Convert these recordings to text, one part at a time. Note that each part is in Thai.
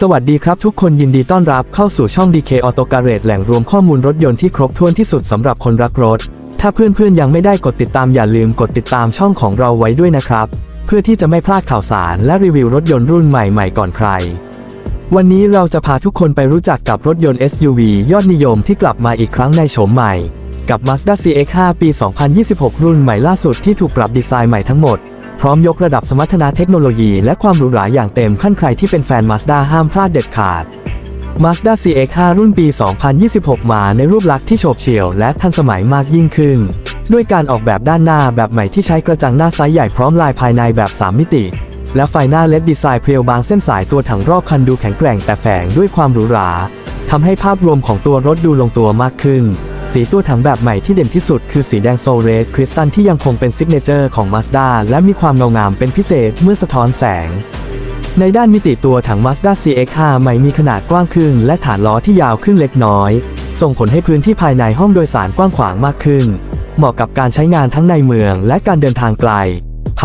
สวัสดีครับทุกคนยินดีต้อนรับเข้าสู่ช่อง DK Auto Garage แหล่งรวมข้อมูลรถยนต์ที่ครบถ้วนที่สุดสำหรับคนรักรถ ถ้าเพื่อนๆยังไม่ได้กดติดตามอย่าลืมกดติดตามช่องของเราไว้ด้วยนะครับ เพื่อที่จะไม่พลาดข่าวสารและรีวิวรถยนต์รุ่นใหม่ๆก่อนใคร วันนี้เราจะพาทุกคนไปรู้จักกับรถยนต์ SUV ยอดนิยมที่กลับมาอีกครั้งในโฉมใหม่ กับ Mazda CX-5 ปี 2026 รุ่นใหม่ล่าสุดที่ถูกปรับดีไซน์ใหม่ทั้งหมด พร้อมยกระดับสมรรถนะเทคโนโลยีและความหรูหราอย่างเต็มขั้นใครที่เป็นแฟน Mazda ห้ามพลาดเด็ดขาด Mazda CX-5 รุ่นปี 2026 มาในรูปลักษณ์ที่โฉบเฉี่ยวและทันสมัยมากยิ่งขึ้น ด้วยการออกแบบด้านหน้าแบบใหม่ที่ใช้กระจังหน้าไซส์ใหญ่พร้อมลายภายในแบบ 3 มิติ และไฟหน้าเลดดีไซน์เพรียวบางเส้นสายตัวถังรอบคันดูแข็งแกร่งแต่แฝงด้วยความหรูหราทำให้ภาพรวมของตัวรถดูลงตัวมากขึ้น สีตัวถังแบบใหม่ที่เด่นที่สุดคือสีแดงโซเรดคริสตัลที่ยังคงเป็นซิกเนเจอร์ของ Mazda และมีความเงางามเป็นพิเศษเมื่อสะท้อนแสง ในด้านมิติตัวถัง Mazda CX-5 ใหม่มีขนาดกว้างขึ้น และฐานล้อที่ยาวขึ้นเล็กน้อย ส่งผลให้พื้นที่ภายในห้องโดยสารกว้างขวางมากขึ้น เหมาะกับการใช้งานทั้งในเมืองและการเดินทางไกล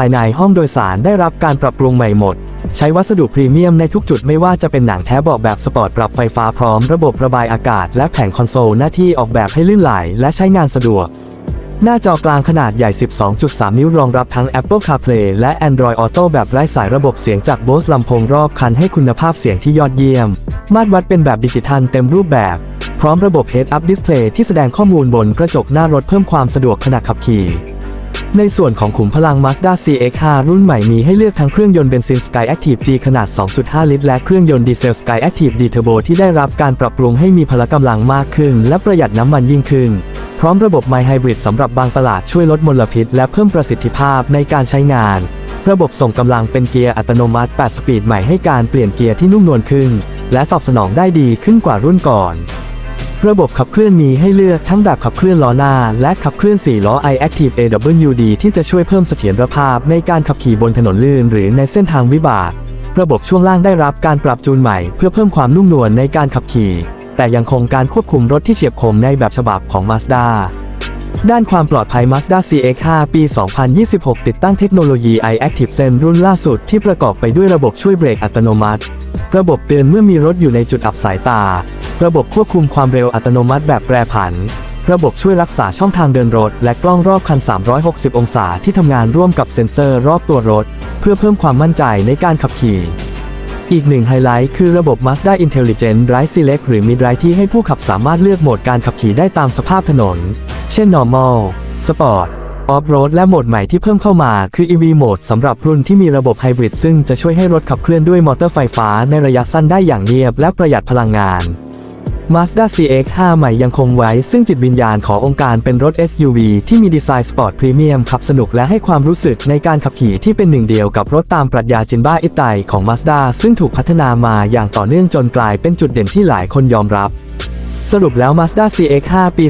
ภายในห้องโดยสารได้รับการปรับปรุงใหม่หมด ใช้วัสดุพรีเมียมในทุกจุดไม่ว่าจะเป็นหนังแท้บาะแบบสปอร์ตปรับไฟฟ้าพร้อมระบบระบายอากาศ และแผงคอนโซลหน้าที่ออกแบบให้ลื่นไหลและใช้งานสะดวก หน้าจอกลางขนาดใหญ่ 12.3 นิ้วรองรับทั้ง Apple CarPlay และ Android Auto แบบไร้สายระบบเสียงจาก Bose ลำโพงรอบคันให้คุณภาพเสียงที่ยอดเยี่ยม มาตรวัดเป็นแบบดิจิทัลเต็มรูปแบบ พร้อมระบบ Head-Up Display ที่แสดงข้อมูลบนกระจกหน้ารถเพิ่มความสะดวกขณะขับขี่ ในส่วนของขุมพลัง Mazda CX-5 รุ่นใหม่มีให้เลือกทั้งเครื่องยนต์เบนซิน Skyactiv G ขนาด 2.5 ลิตร และเครื่องยนต์ดีเซล Skyactiv D Turbo ที่ได้รับการปรับปรุงให้มีพละกำลังมากขึ้น และประหยัดน้ำมันยิ่งขึ้น พร้อมระบบ My Hybrid สำหรับบางตลาดช่วยลดมลพิษ และเพิ่มประสิทธิภาพในการใช้งาน ระบบส่งกำลังเป็นเกียร์อัตโนมัติ 8 สปีดใหม่ให้การเปลี่ยนเกียร์ที่นุ่มนวลขึ้น และตอบสนองได้ดีขึ้นกว่ารุ่นก่อน ระบบขับเคลื่อนมีให้เลือกทั้งแบบขับเคลื่อนล้อหน้า และขับเคลื่อน 4 ล้อ iActive AWD ที่จะช่วยเพิ่มเสถียรภาพในการขับขี่บนถนนลื่นหรือในเส้นทางวิบาก ระบบช่วงล่างได้รับการปรับจูนใหม่เพื่อเพิ่มความนุ่มนวลในการขับขี่ แต่ยังคงการควบคุมรถที่เฉียบคมในแบบฉบับของ Mazda ด้านความปลอดภัย Mazda CX-5 ปี 2026 ติดตั้งเทคโนโลยี iActive Sense รุ่นล่าสุดที่ประกอบไปด้วยระบบช่วยเบรกอัตโนมัติ ระบบเตือนเมื่อมีรถอยู่ในจุดอับสายตา ระบบควบคุมความเร็วอัตโนมัติแบบแปรผัน ระบบช่วยรักษาช่องทางเดินรถ และกล้องรอบคัน 360 องศาที่ทำงานร่วมกับเซ็นเซอร์รอบตัวรถ เพื่อเพิ่มความมั่นใจในการขับขี่อีกหนึ่งไฮไลท์คือระบบ Mazda Intelligent Drive Select หรือ Mid Drive ที่ให้ผู้ขับสามารถเลือกโหมดการขับขี่ได้ตามสภาพถนน เช่น Normal Sport Off-road และโหมดใหม่ที่เพิ่มเข้ามาคือ EV Mode สำหรับรุ่นที่มีระบบไฮบริดซึ่งจะช่วยให้รถขับเคลื่อนด้วยมอเตอร์ไฟฟ้าในระยะสั้นได้อย่างเงียบและประหยัดพลังงาน Mazda CX-5 ใหม่ยังคงไว้ ซึ่งจิตวิญญาณขององค์การเป็นรถ SUV ที่มีดีไซน์สปอร์ตพรีเมียมขับสนุกและให้ความรู้สึกในการขับขี่ที่เป็นหนึ่งเดียวกับรถตามปรัชญาจินบ้าอิตไตของ Mazda ซึ่งถูกพัฒนามาอย่างต่อเนื่องจนกลายเป็นจุดเด่นที่หลายคนยอมรับ สรุปแล้ว Mazda CX-5 ปี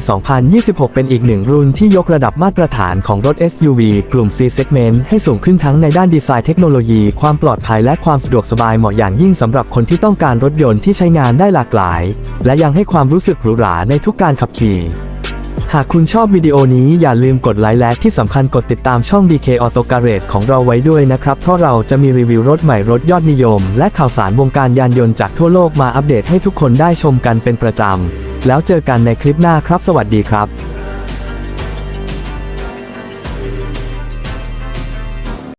2026 เป็นอีกหนึ่งรุ่นที่ยกระดับมาตรฐานของรถ SUV กลุ่ม C segment ให้สูงขึ้นทั้งในด้านดีไซน์เทคโนโลยี ความปลอดภัยและความสะดวกสบายเหมาะอย่างยิ่งสำหรับคนที่ต้องการรถยนต์ที่ใช้งานได้หลากหลาย และยังให้ความรู้สึกหรูหราในทุกการขับขี่หากคุณชอบวิดีโอนี้อย่าลืมกดไลค์และที่สำคัญกดติดตามช่อง DK Auto Garage ของเราไว้ด้วยนะครับ เพราะเราจะมีรีวิวรถใหม่รถยอดนิยม และข่าวสารวงการยานยนต์จากทั่วโลกมาอัปเดตให้ทุกคนได้ชมกันเป็นประจำ แล้วเจอกันในคลิปหน้าครับ สวัสดีครับ